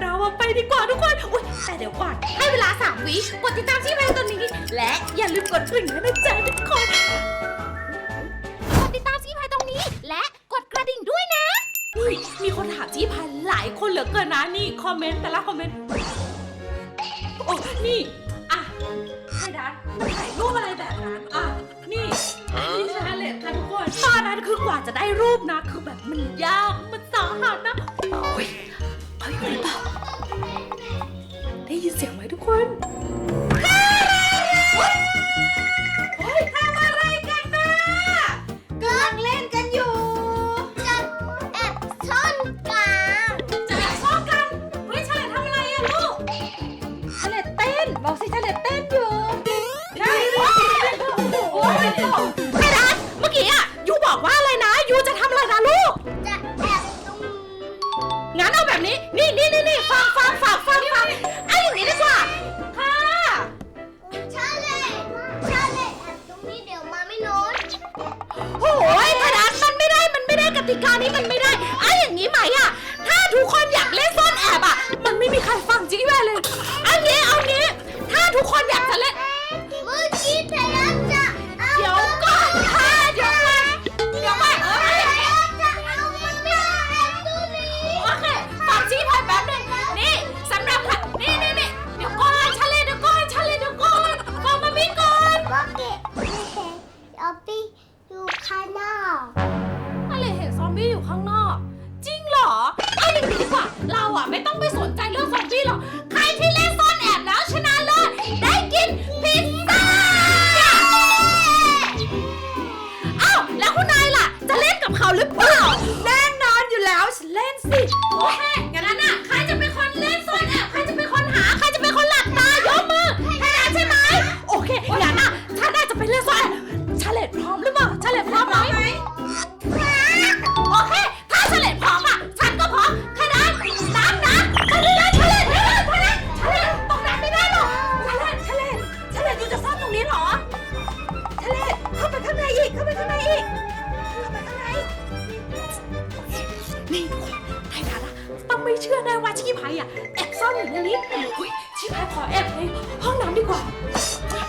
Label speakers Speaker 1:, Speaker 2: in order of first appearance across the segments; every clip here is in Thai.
Speaker 1: เราอะไปดีกว่าทุกคน อุ้ยแต่เดี๋ยวก่อนให้เวลาสามวิกดติดตามที่เพจตัวนี้ และอย่าลืมกดกริ่งให้นะจ๊ะทุกคน กดติดตามที่เพจตรงนี้ และกดกระดิ่งด้วยนะ นี่มีคนถามจี้พันหลายคนเหลือเกินนะนี่คอมเมนต์แต่ละคอมเมนต์ โอ้นี่อะไทยดันมันถ่ายรูปอะไรแบบนั้น อะนี่นี่ชาเลนจ์ค่ะทุกคนตอนนั้นคือกว่าจะได้รูปนะ คือแบบมันยากมันสาหัสนะโอ้ย หรือเปล่าได้ยินเสียงไหมทุกคนเฮ้ยทำอะไรกันนะกำลังเล่นกันอยู่
Speaker 2: จะแอบซ่อนกลาง
Speaker 1: จะแอบชอบกันเฮ้ยเฉลดทำอะไรอะลูกเฉลดเต้น บอกสิเฉลดเต้น
Speaker 2: ติ
Speaker 1: กา
Speaker 2: นี้มัน
Speaker 1: ไม่ได้ไอ้อย่างนี้ไหมอะถ้าทุกคนอยากเล่นซ่อนแอบอะมันไม่มีใครฟังจิ๊กแม่เลย เล่นสิโอเคงั้น อบซ่อนอยู่ในนี้เฮ้ยชีพายขอแอบในห้องน้ำดีกว่าแต่ว่า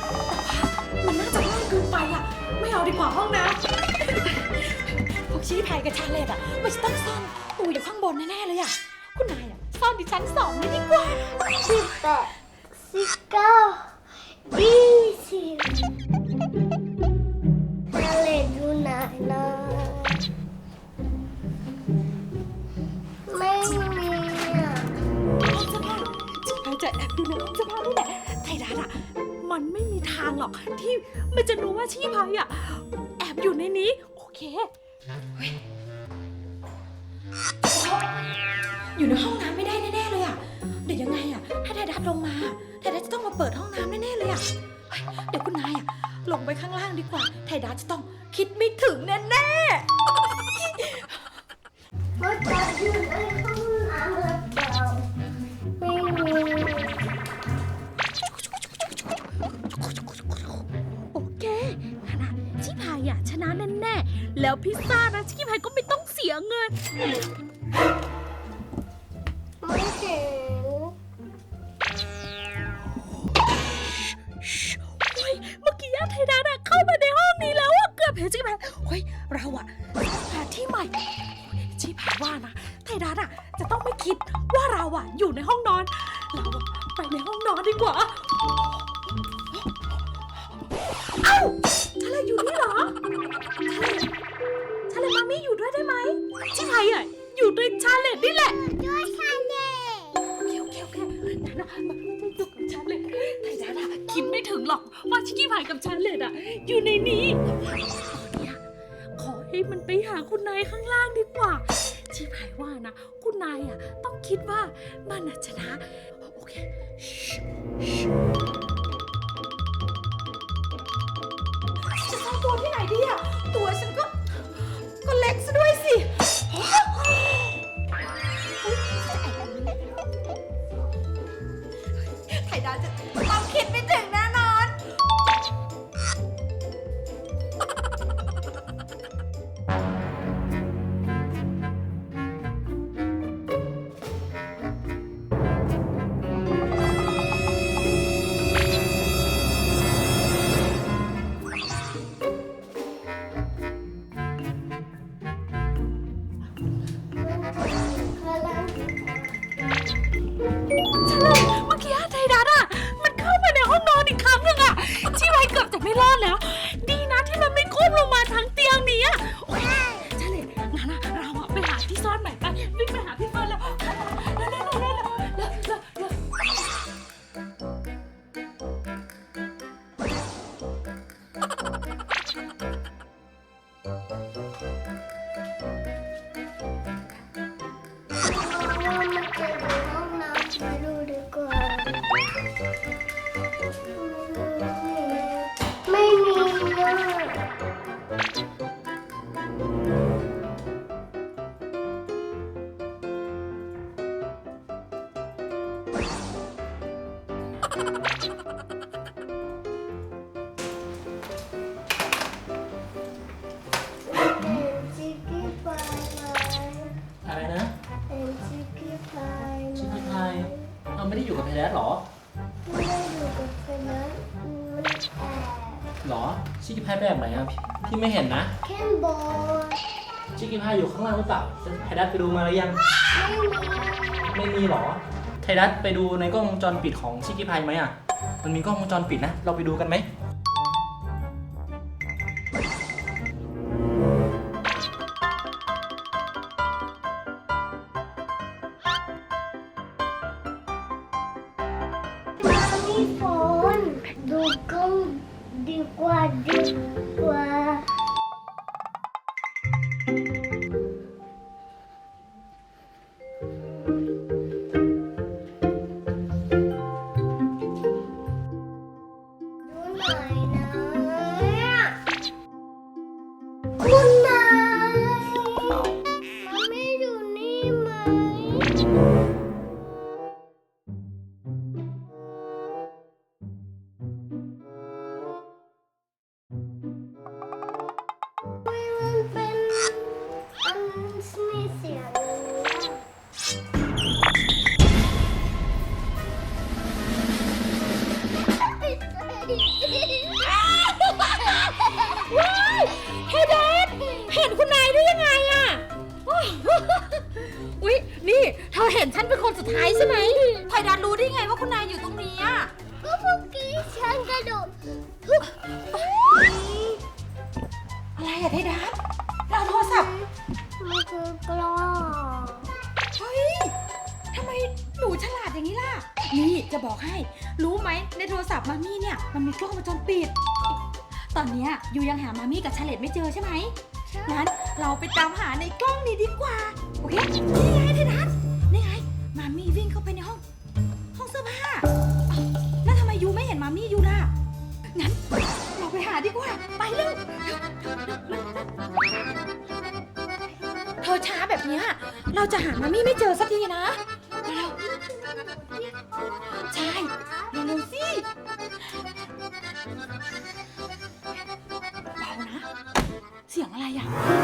Speaker 1: มันน่าจะว่างเกินไปอะ ไม่เอาดีกว่าห้องน้ำพวกชี้พายกับชาเลตอะ มันจะต้องซ่อนตัวอยู่ข้างบนแน่ๆเลยอะ คุณนายอะซ่อนดิฉันสองเลยดีกว่า
Speaker 2: สิบแปดสิบเก้ายี่สิบชาเลดูไหนนะ
Speaker 1: จะแอบดูในห้องเสื้อผ้านี่แหละไทยรัฐอะ มันไม่มีทางหรอกที่มันจะรู้ว่าชีพายอะ แอบอยู่ในนี้ โอเคเฮ้ยอยู่ในห้องน้ำไม่ได้แน่ๆเลยอะ เดี๋ยวยังไงอะ ถ้าไทยรัฐลงมาไทยรัฐจะต้องมาเปิดห้องน้ำแน่ๆเลยอะเฮ้ยเดี๋ยวคุณนายอะ ลงไปข้างล่างดีกว่า ไทยรัฐจะต้องคิดไม่ถึงแน่ๆ
Speaker 2: มันจะอยู่ในห้อง
Speaker 1: แล้วพิซซ่านะชิพายก็ไม่ต้องเสียเงิน
Speaker 2: ไม่ถึง
Speaker 1: เฮ้ยเมื่อกี้อะไทยดานะเข้ามาในห้องนี้แล้วอะเกือบเห็นชิพายเฮ้ยเราอะหาที่ใหม่ชิพายว่านะไทยดาอะจะต้องไม่คิดว่าเราอะอยู่ในห้องนอน เราอะไปในห้องนอนดีกว่า เอ้าชาเลอยู่นี่เหรอชาเลชาเล มามี่อยู่ด้วยได้ไหมชิพายอะอยู่ด้วยชาเลตนี่แหละ
Speaker 2: ด้วยชาเล
Speaker 1: โอเคโอเคโอเคนั่นนะมาอยู่กับฉันเลยไทยดานะคิดไม่ถึงหรอกว่าชิคกี้พายกับฉันเลยอะอยู่ในนี้ตอนเนี้ยขอให้มันไปหาคุณนายข้างล่างดีกว่าชิคกี้พายว่านะ คุณนายอะต้องคิดว่ามันน่ะชนะโอเคชิชิจะซ่อนตัวที่ไหนดีอะตัวฉันก็ ก็เล็ ไม่ได้อยู่กับไพยแลนด์หรอไม่ได้อยู่กับไพยแลนด์มันแอบหรอ
Speaker 3: ชิคกี้พายไปแบบไหนอะพี่ไม่เห็นนะ
Speaker 2: แค่บอล
Speaker 3: ชิคกี้พายอยู่ข้างล่างหรือเปล่าไพยรัฐไปดูมาหรือยัง
Speaker 2: ไม่มี
Speaker 3: ไม่มีหรอไพยรัฐไปดูในกล้องวงจรปิดของชิคกี้พายไหมอะ มันมีกล้องวงจรปิดนะ เราไปดูกันไหม
Speaker 2: สียเว้า
Speaker 1: ยเฮเดนเห็นคุณนายได้ยังไงอะโอ้ยอุ๊ย นี่เธอเห็นฉันเป็นคนสุดท้ายใช่ไหมไทดันรู้ได้ไงว่าคุณนายอยู่ตรงนี้อะ
Speaker 2: ก็เมื่อกี้ฉันกระโดด
Speaker 1: อะไรอะไทดัน บอกให้ รู้ไหมในโทรศัพท์มามี่เนี่ยมันมีกล้องวงจรปิด ตอนเนี้ยยูยังหามามี่กับชาเลตไม่เจอใช่ไหมงั้นเราไปตามหาในกล้องนี้ดีกว่า โอเค นี่ไงเทนัทนี่ไง มามี่วิ่งเข้าไปในห้อง ห้องเสื้อผ้าอ้าวแล้วทำไมยูไม่เห็นมามี่ยูล่ะ งั้นเราไปหาดีกว่า ไปเร็วเร็วเร็วเร็วเร็วเธอช้าแบบเนี้ยเราจะหามามี่ไม่เจอสัก 来呀？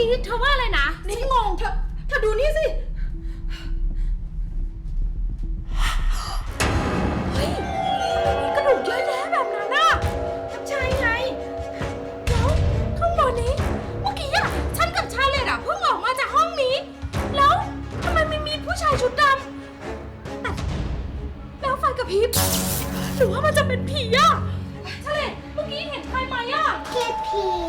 Speaker 1: กี้เธอว่าอะไร
Speaker 2: นะ นี่
Speaker 1: งงเธอเธอดูนี่สิ เฮ้ยทำไมมีกระดูกเยอะแยะแบบ
Speaker 2: นั้นน่ะ
Speaker 1: ใช่ไง แล้
Speaker 2: วข้างบนนี้
Speaker 1: เมื่อกี้อะ
Speaker 2: ฉัน
Speaker 1: กับชาเลตอะเพิ่งออกมาจากห้องนี้ แล้วทำไมไม่มีผู้ชายชุดดำแต่แล้วไฟกระพริบหรือว่ามันจะเป็นผีอะชาเลตเมื่อกี้เห็นใครไหมอะเห็นผีเห็นผี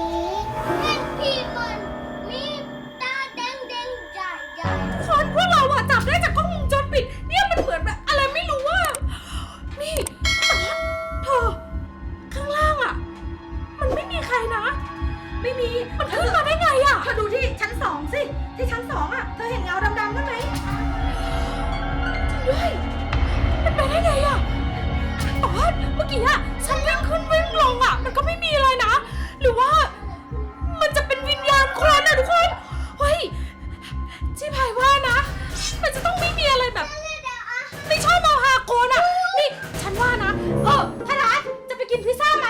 Speaker 1: ไม่มี มันขึ้นมาได้ไงอะเธอดูที่ชั้นสองสิ ที่ชั้นสองอะ เธอเห็นเงาดำๆนั่นไหมด้วยมันไปได้ไงอะบอสเมื่อกี้อะ ฉันวิ่งขึ้นวิ่งลงอะ มันก็ไม่มีอะไรนะ หรือว่า มันจะเป็นวิญญาณคนอะทุกคน เฮ้ยที่พายว่านะ มันจะต้องไม่มีอะไรแบบไม่ชอบเอาหาโกนอะ
Speaker 2: นี่ ฉันว่า
Speaker 1: นะ เออทารัสจะไปกินพิซซ่าไหม